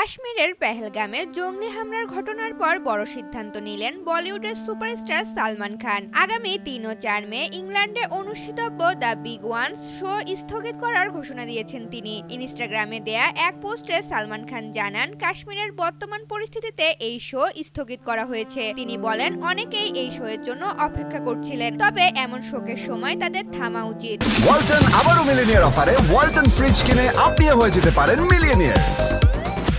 কাশ্মীরের পেহেলগামে জঙ্গি হামলার ঘটনার পর বড় সিদ্ধান্ত নিলেন বলিউডের সুপারস্টার সালমান খান। আগামী তিন ও চার মে ইংল্যান্ডে অনুষ্ঠিতব্য দ্য বিগ ওয়ান্স শো স্থগিত করার ঘোষণা দিয়েছেন তিনি। ইনস্টাগ্রামে দেয়া এক পোস্টে সালমান খান জানান, কাশ্মীরের বর্তমান পরিস্থিতিতে এই শো স্থগিত করা হয়েছে। তিনি বলেন, অনেকেই এই শো এর জন্য অপেক্ষা করছিলেন, তবে এমন শোকের সময় তাদের থামা উচিত। ওয়ালটন আবারও মিলিনিয়ার অফারে, ওয়ালটন ফ্রিজ কিনে আপনিও হয়ে যেতে পারেন মিলিয়নিয়ার।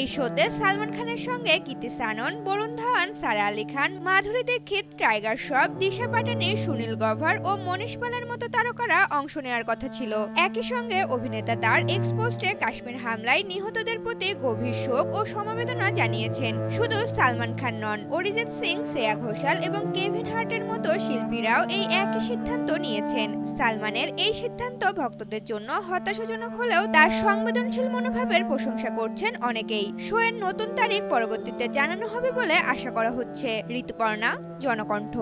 এই শোতে সালমান খানের সঙ্গে কীর্তি সানন, বরুণ ধাওয়ান, সারা আলী খান, মাধুরী দীক্ষিত, টাইগার শ্রফ, দিশা পাটানি, সুনীল গভার ও মনীষ পালের মতো তারকারা অংশ নেওয়ার কথা ছিল। একই সঙ্গে অভিনেতা তার এক্স পোস্টে কাশ্মীর হামলায় নিহতদের প্রতি গভীর শোক ও সমবেদনা জানিয়েছেন। শুধু সালমান খান নন, অরিজিৎ সিং, শ্রেয়া ঘোষাল এবং কেভিন হার্টের মতো শিল্পীরাও এই একই সিদ্ধান্ত নিয়েছেন। সালমানের এই সিদ্ধান্ত ভক্তদের জন্য হতাশাজনক হলেও তার সংবেদনশীল মনোভাবের প্রশংসা করছেন অনেকেই। শো এর নতুন তারিখ পরবর্তীতে জানানো হবে বলে আশা করা হচ্ছে। ঋতুপর্ণা জনকণ্ঠ।